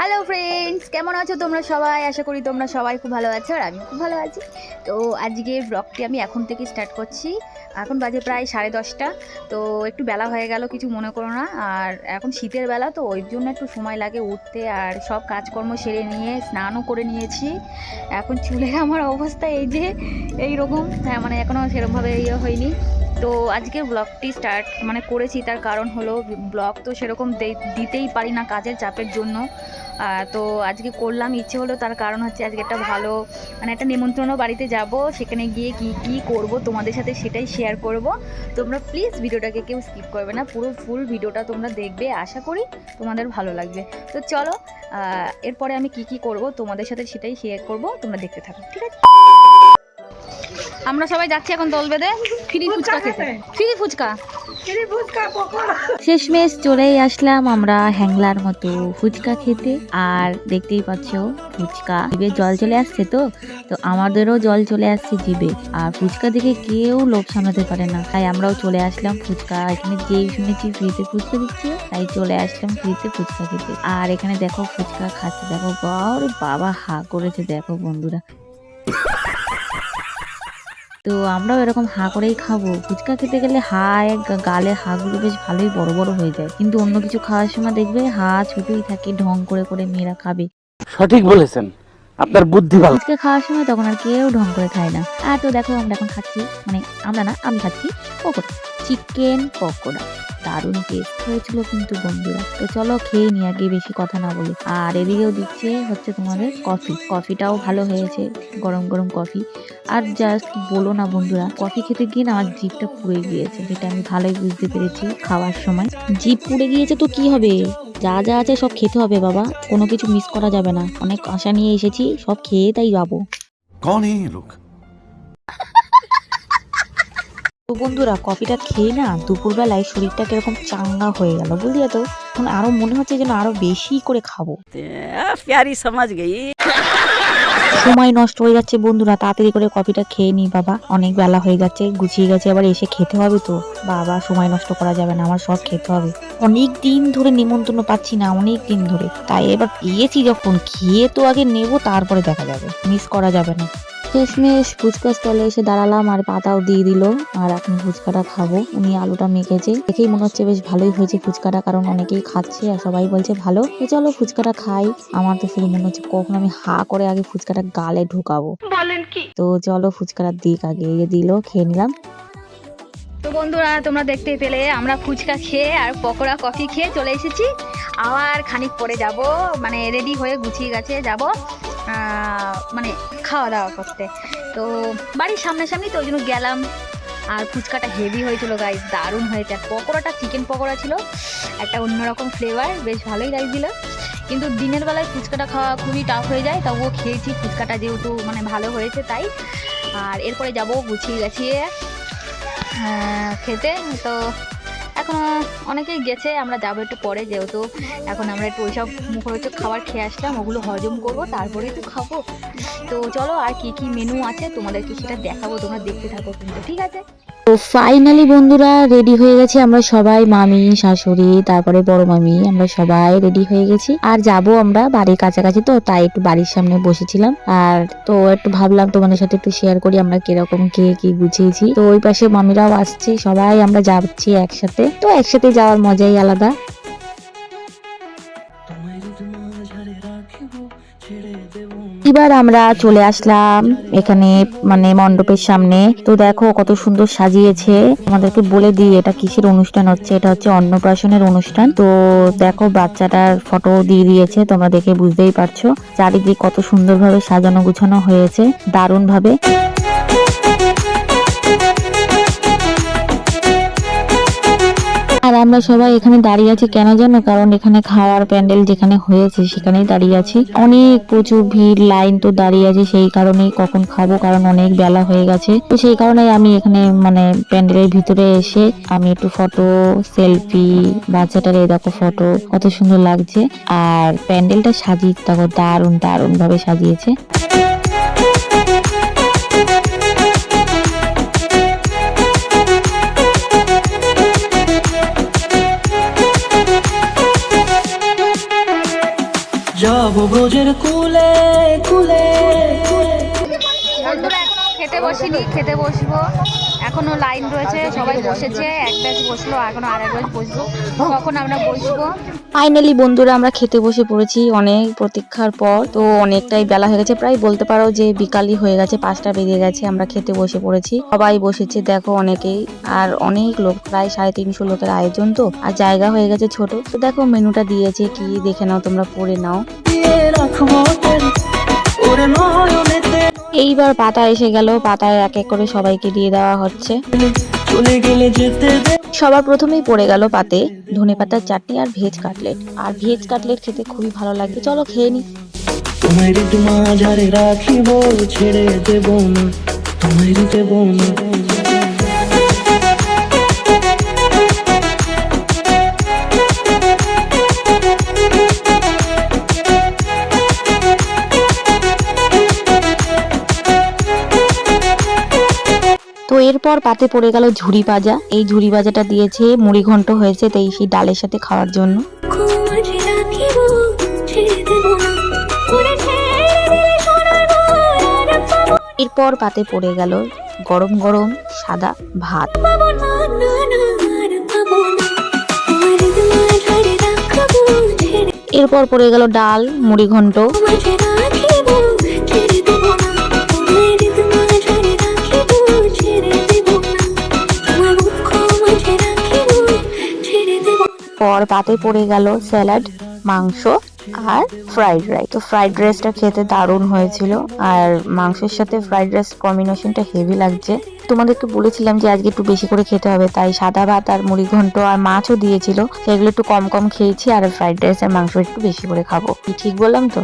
Hello friends কেমন আছো তোমরা সবাই? আশা করি তোমরা সবাই খুব ভালো আছো আর আমি খুব ভালো আছি। তো আজকে ব্লগটি আমি এখন থেকে স্টার্ট করছি। এখন বাজে প্রায় সাড়ে দশটা। তো একটু বেলা হয়ে গেল, কিছু মনে করো না। আর এখন শীতের বেলা, তো ওই জন্য একটু সময় লাগে উঠতে। আর সব কাজকর্ম সেরে নিয়ে স্নানও করে নিয়েছি। এখন চুলের আমার অবস্থা এই যে, এইরকম। হ্যাঁ মানে এখনও সেরকমভাবে ইয়ে হয়নি। তো আজকের ব্লগটি স্টার্ট মানে করেছি, তার কারণ হলো ব্লগ তো সেরকম দিতেই পারি না কাজের চাপের জন্য। তো আজকে করলাম, ইচ্ছে হলো তার কারণ হচ্ছে আজকে একটা ভালো মানে একটা নিমন্ত্রণ বাড়িতে যাব, সেখানে গিয়ে কি কি করব তোমাদের সাথে সেটাই শেয়ার করব। তোমরা প্লিজ ভিডিওটাকে কেউ স্কিপ করবে না, পুরো ফুল ভিডিওটা তোমরা দেখবে, আশা করি তোমাদের ভালো লাগবে। তো চলো এরপরে আমি কি কি করব তোমাদের সাথে সেটাই শেয়ার করব, তোমরা দেখতে থাকো, ঠিক আছে? আমরা সবাই যাচ্ছি এখন দল বেঁধে। ফ্রি ফুচকা খেতে। ফ্রি ফুচকা। শেষমেশ চলেই আসলাম আমরা হ্যাংলার মতো ফুচকা খেতে। আর দেখতেই পাচ্ছ ফুচকা। জিভে জল চলে আসছে তো? তো আমাদেরও জল চলে আসছে জিভে। আর ফুচকা দেখে কেউ লোভ সামলাতে পারে না। তাই আমরাও চলে আসলাম ফুচকা। এখানে যেই শুনেছি ফ্রিতে ফুচকা দিচ্ছে। তাই চলে আসলাম ফ্রিতে ফুচকা খেতে। আর এখানে দেখো ফুচকা খাচ্ছে। দেখো বাবা বাবা হা করেছে। দেখো বন্ধুরা। তো আমরাও এরকম হা করেই খাব। ফুচকা খেতে গেলে হা গালে হাগুলো বেশ ভালোই বড় বড় হয়ে যায়। কিন্তু অন্য কিছু খাওয়ার সময় দেখবে হা ছোটই থাকে ঢং করে করে মেয়েরা খাবে। সঠিক বলেছেন। আপনার বুদ্ধি ভালো। ফুচকা খাওয়ার সময় তখন আর কেউ ঢং করে খায় না। আর তো দেখো আমরা এখন খাচ্ছি মানে আমরা না আমি খাচ্ছি পকোড়া। চিকেন পকোড়া। দারুণ টেস্ট হয়েছিল কিন্তু বন্ধুরা। তো চলো খেয়ে নি আগে বেশি কথা না বলে। আর এদিকেও দিচ্ছে হচ্ছে তোমাদের কফি কফিটাও ভালো হয়েছে গরম গরম কফি আর জাস্ট বলো না বন্ধুরা কফি খেতে গিয়ে না আমার জিপটা পুড়ে গিয়েছে যেটা আমি ভালোই বুঝতে পেরেছি খাওয়ার সময়। জিপ পুড়ে গিয়েছে তো কি হবে? যা যা আছে সব খেতে হবে বাবা কোনো কিছু মিস করা যাবে না। অনেক আশা নিয়ে এসেছি সব খেয়ে তাই যাব লোক? তো বন্ধুরা কফিটা খেয়ে না দুপুরবেলায় শরীরটা কীরকম চাঙ্গা হয়ে গেল বুঝলি তো? এখন আরও মনে হচ্ছে যেন আরও বেশি করে খাব। সমাজ গেই। সময় নষ্ট হয়ে যাচ্ছে বন্ধুরা, তাড়াতাড়ি করে কফিটা খেয়ে নি বাবা। অনেক বেলা হয়ে যাচ্ছে, গুছিয়ে গেছে আবার এসে খেতে হবে তো। বাবা, সময় নষ্ট করা যাবে না, আমার সব খেতে হবে। অনেক দিন ধরে নিমন্ত্রণ পাচ্ছি না, অনেক দিন ধরে। তাই এবার পেয়েছি যখন, খেয়ে তো আগে নেব, তারপরে দেখা যাবে। মিস করা যাবে না। শেষমেশ ফুচকা স্টলে এসে দাঁড়ালাম আর পাতাও দিয়ে দিল। আর এখন ফুচকাটা খাব। উনি আলুটা মেখেছে। দেখেই মনে হচ্ছে বেশ ভালোই হয়েছে ফুচকাটা কারণ অনেকেই খাচ্ছে আর সবাই বলছে ভালো। তো চলো ফুচকাটা খাই। আমার তো শুধু মনে হচ্ছে কখন আমি হা করে আগে ফুচকাটা গালে ঢুকাবো। বলেন কি? তো চলো ফুচকাটা দিক আগে দিল খেয়ে নিলাম। তো বন্ধুরা তোমরা দেখতে পেলে আমরা ফুচকা খেয়ে আর পকোড়া কফি খেয়ে চলে এসেছি। আবার খানিক পরে যাব মানে রেডি হয়ে গুছিয়ে গেছে যাব। মানে খাওয়া দাওয়া করতে। তো বাড়ির সামনাসামনি তো ওই জন্য গেলাম। আর ফুচকাটা হেভি হয়েছিল গাইস দারুণ হয়েছে। আর পকোড়াটা চিকেন পকোড়া ছিল, একটা অন্যরকম ফ্লেভার বেশ ভালোই লাগছিল। কিন্তু দিনের বেলায় ফুচকাটা খাওয়া খুবই টাফ হয়ে যায়, তবুও খেয়েছি, ফুচকাটা যেহেতু মানে ভালো হয়েছে তাই। আর এরপরে যাব গুছিয়ে গাছিয়ে খেতে। তো এখন অনেকেই গেছে, আমরা যাব একটু পরে যেহেতু এখন আমরা একটু ওইসব মুখরোচক খাবার খেয়ে আসলাম, ওগুলো হজম করব, তারপরে তো খাব। তো চলো আর কি কি মেনু আছে তোমাদেরকে সেটা দেখাবো, তোমরা দেখতে থাকো কিন্তু, ঠিক আছে? তো ফাইনালি বন্ধুরা রেডি হয়ে গেছি আমরা সবাই, মামি, শাশুড়ি, তারপরে বড় মামি, আমরা সবাই রেডি হয়ে গেছি। আর যাব আমরা বাড়ির কাছাকাছি তো, তাই একটু বাড়ির সামনে বসেছিলাম। আর তো একটু ভাবলাম তোমাদের সাথে একটু শেয়ার করি, আমরা কীরকম, কে কি বুঝিয়েছি। তো ওই পাশে মামিরাও আসছে, সবাই আমরা যাচ্ছি একসাথে। তো একসাথে যাওয়ার মজাই আলাদা। এবার আমরা চলে আসলাম এখানে মানে মণ্ডপের সামনে। তো দেখো কত সুন্দর সাজিয়েছে। আমাদেরকে বলে দিই, এটা কিসের অনুষ্ঠান হচ্ছে? এটা হচ্ছে অন্নপ্রাশনের অনুষ্ঠান। তো দেখো, বাচ্চাটার ফটো দিয়ে দিয়েছে, তোমরা দেখে বুঝতেই পারছ। চারিদিক কত সুন্দরভাবে সাজানো গুছানো হয়েছে দারুণ ভাবে আমরা সবাই এখানে দাঁড়িয়ে আছি কেন জানো? কারণ এখানে খাওয়ার প্যান্ডেল যেখানে হয়েছে সেখানেই দাঁড়িয়ে আছি। অনেক প্রচুর ভিড়, লাইন তো দাঁড়িয়ে আছে, সেই কারণেই কখন খাব, কারণ অনেক বেলা হয়ে গেছে। তো সেই কারণে আমি এখানে মানে প্যান্ডেলের ভিতরে এসে আমি একটু ফটো, সেলফি, বাচ্চাটার এই দেখো ফটো, কত সুন্দর লাগছে। আর প্যান্ডেলটা সাজিয়ে দেখো, দারুণ দারুণ ভাবে সাজিয়েছে। বসিনি খেতে বসবো। এখনও লাইন রয়েছে সবাই বসেছে এক ব্যাচ বসল এখনও আর এক ব্যাচ বসবো। কখন আমরা বসবো? ফাইনালি বন্ধুরা আমরা খেতে বসে পড়েছি অনেক প্রতীক্ষার পর তো অনেকটাই বেলা হয়ে গেছে। প্রায় বলতে পারো যে বিকালই হয়ে গেছে পাঁচটা বেজে গেছে আমরা খেতে বসে পড়েছি। সবাই বসেছে দেখো অনেকেই আর অনেক লোক প্রায় সাড়ে তিনশো লোকের আয়োজন তো আর জায়গা হয়ে গেছে ছোট। তো দেখো মেনুটা দিয়েছে কি দেখে নাও তোমরা পড়ে নাও। রাখব ওরে নয়নেতে এইবার পাতা এসে গেল, পাতায় এক এক করে সবাইকে দিয়ে দেওয়া হচ্ছে। সবার প্রথমেই পড়ে গেল পাতে ধনে পাতার চাটনি আর ভেজ কাটলেট। আর ভেজ কাটলেট খেতে খুবই ভালো লাগে। চলো খেয়ে নি। তোমার রাখিব, ছেড়ে দেব না। তোমার দেব না এরপর পাতে পড়ে গেল ঝুড়ি ভাজা। এই ঝুড়ি ভাজাটা দিয়েছে মুড়ি ঘন্ট হয়েছে তাই সেই ডালের সাথে খাওয়ার জন্য। এরপর পাতে পড়ে গেল গরম গরম সাদা ভাত। এরপর পড়ে গেল ডাল মুড়ি ঘন্ট। পর পাতে পড়ে গেল স্যালাড, মাংস আর ফ্রাইড রাইস। তো ফ্রাইড রাইসটা খেতে দারুণ হয়েছিল আর মাংসের সাথে ফ্রাইড রাইস কম্বিনেশনটা হেভি লাগছে। তোমাদেরকে বলেছিলাম যে আজকে একটু বেশি করে খেতে হবে, তাই সাদা ভাত আর মুড়ি ঘন্ট আর মাছও দিয়েছিল। সেগুলো একটু কম কম খেয়েছি আর ফ্রাইড রাইস আর মাংস একটু বেশি করে খাব। ঠিক বললাম তো?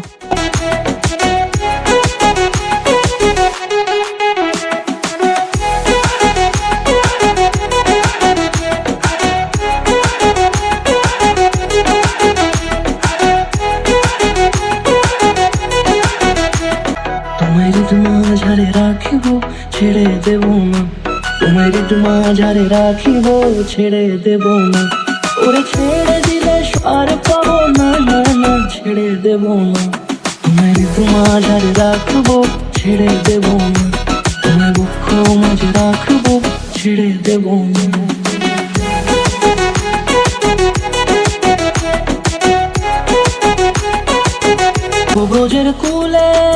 ছেড়ে দেব না। ঋতু মাঝারে রাখিব, ছেড়ে দেব না। ওরে ছেড়ে দিলে আর পাবো না না না, ছেড়ে দেব না। ঋতু মাঝারে রাখব, ছেড়ে দেব না। তোমায় বক্ষ মাঝে রাখব, ছেড়ে দেব না। ব্রজের কুলে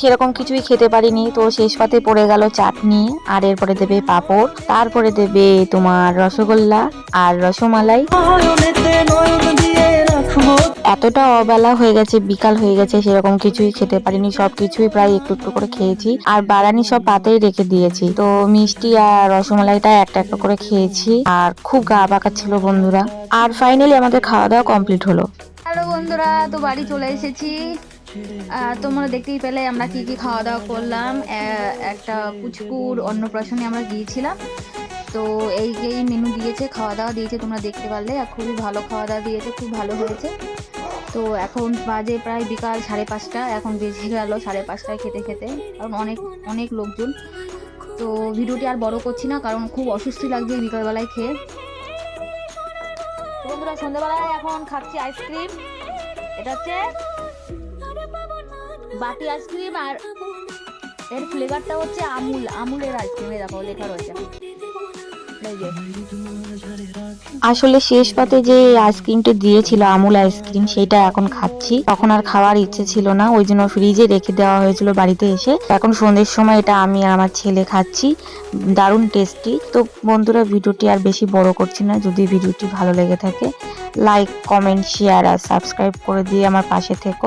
সেরকম কিছুই খেতে পারিনি। তো শেষ পাতে পড়ে গেল চাটনি আর এরপরে দেবে পাঁপড় তারপরে দেবে তোমার রসগোল্লা আর রসমালাই। এতটা অবেলা হয়ে গেছে বিকাল হয়ে গেছে সেরকম কিছুই খেতে পারিনি। সব কিছুই প্রায় একটু একটু করে খেয়েছি। আর বারানি সব পাতেই রেখে দিয়েছি। তো মিষ্টি আর রসমালাইটা একটা একটা করে খেয়েছি। আর খুব গা বাঁকা ছিল বন্ধুরা। আর ফাইনালি আমাদের খাওয়া দাওয়া কমপ্লিট হলো। হ্যালো বন্ধুরা তো বাড়ি চলে এসেছি। তোমরা দেখতেই পেলে আমরা কি কি খাওয়া দাওয়া করলাম একটা কুচকুর অন্নপ্রাশনে আমরা গিয়েছিলাম। তো এই এই মেনু দিয়েছে খাওয়া দাওয়া দিয়েছে, তোমরা দেখতে পারলে। আর খুবই ভালো খাওয়া দাওয়া দিয়েছে, খুব ভালো হয়েছে। তো এখন বাজে প্রায় বিকাল সাড়ে পাঁচটা। এখন বেজে গেল সাড়ে পাঁচটায় খেতে খেতে। কারণ অনেক অনেক লোকজন। তো ভিডিওটি আর বড় করছি না, কারণ খুব অসুস্থ লাগছে বিকালবেলায় খেয়ে। বন্ধুরা, সন্ধ্যাবেলায় এখন খাচ্ছি আইসক্রিম এটা হচ্ছে বাটি আইসক্রিম আর এর ফ্লেভারটা হচ্ছে আমুল, আমুলের আইসক্রিমে দেখো, লেখা রয়েছে। আসলে শেষ পাতে যে আইসক্রিমটা দিয়েছিল, আমুল আইসক্রিম, সেটা এখন খাচ্ছি। তখন আর খাওয়ার ইচ্ছে ছিল না, ওই জন্য ফ্রিজে রেখে দেওয়া হয়েছিল বাড়িতে এসে। এখন সন্ধ্যের সময় এটা আমি আর আমার ছেলে খাচ্ছি। দারুণ টেস্টি তো বন্ধুরা, ভিডিওটি আর বেশি বড় করছি না, যদি ভিডিওটি ভালো লেগে থাকে লাইক কমেন্ট শেয়ার আর সাবস্ক্রাইব করে দিয়ে আমার পাশে থেকো।